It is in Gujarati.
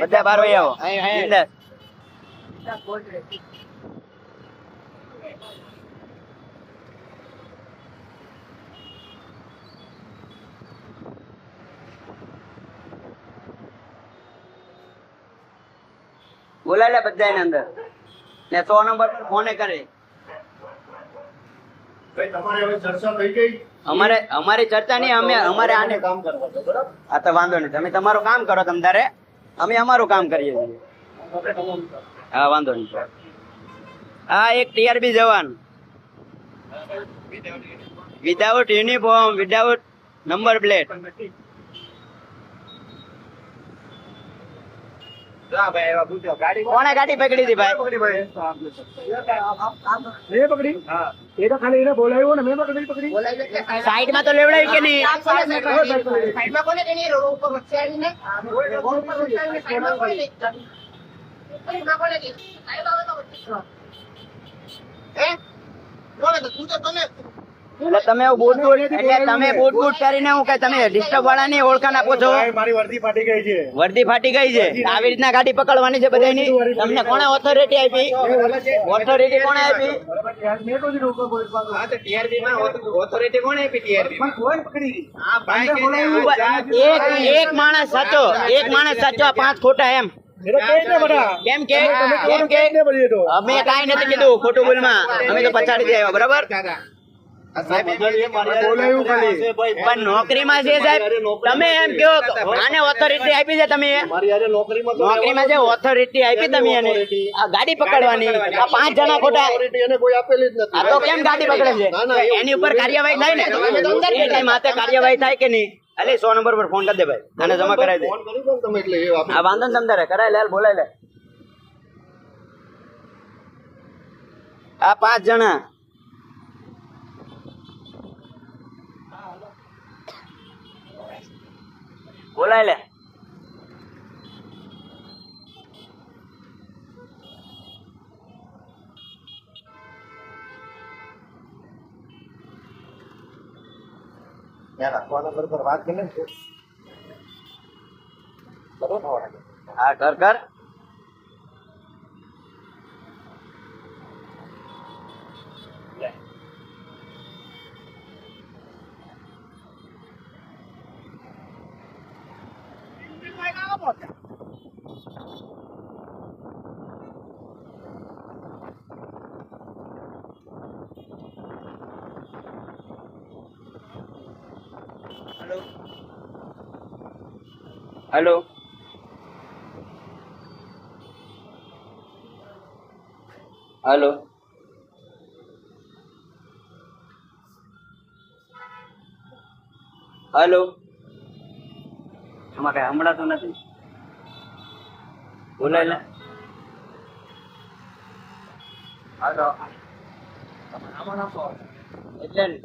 બધા બાર વહી આવો. બિંદાસ. બોલાયેલા બધા બધાને અંદર. ને સો નંબર પર ફોને કરે. ભાઈ તમારે હવે ચર્ચા થઈ ગઈ? અમારે અમારી ચર્ચા નહીં અમે અમારે આને કામ કરવા દો, બરાબર? આ તો વાંધો નહીં. તમે તમારું કામ કરો તમ તારે. અમે અમારું કામ કરીએ છીએ. હા, વાંધો નહીં. હા, એક ટીઆરબી જવાન. Without uniform without number plate જા ભાઈ, એવા પૂછો. ગાડી કોણે ગાડી પકડી હતી ભાઈ? પકડી પકડી? એ તો ખાલી એને બોલાવ્યો ને મેં પકડી પકડી. સાઈડમાં તો લેવડાવી કે નહીં? સાઈડમાં કોને? તેની રોડ ઉપર વચ્ચે કોને સાઈડ તો વચ્ચે રહો. હે? બોલે તો તું તો તમે તમે બૂટ બૂટ એટલે તમે બૂટ બૂટ કરીને હું કે તમે ડિસ્ટર્બ વાળા ની ઓળખાણ આપો છો? મારી વર્દી ફાટી ગઈ છે. વર્દી ફાટી ગઈ છે. આવી રીતના ગાડી પકડવાની છે બધાની તમને કોણે ઓથોરિટી આપી? ઓથોરિટી કોણે આપી? એક એક માણસ સાચો એક માણસ સાચો આ પાંચ ખોટા એમ. કેમ કે? અમે કઈ નથી કીધું ખોટું બોલમાં. અમે તો પછાડી આવ્યા બરાબર? પણ નોકરીમાં છે સાહેબ. તમે એમ કહો આને ઓથોરિટી આપી છે તમે? નોકરીમાં જે ઓથોરિટી આપી તમે એને? આ ગાડી પકડવાની. આ પાંચ જણા ખોટા authority એને કોઈ આપેલી જ નથી. આ તો કેમ ગાડી પકડે છે? ના, ના, એવું એની ઉપર કાર્યવાહી થાય ને? એ ટાઈમ હાથે કાર્યવાહી થાય કે નહીં? અલે સો નંબર પર ફોન કરી દે ભાઈ. આને જમા કરાવી દે. આ વાંધો ને તમ તારે કરાય લે બોલાય લે આ પાંચ જણા બોલાય લે. વાત બરોબર? હા કર કર. હેલો હેલો હેલો આમાં કઈ હમણાં નથી Wala na. Ano? Tama naman ako. Edlan.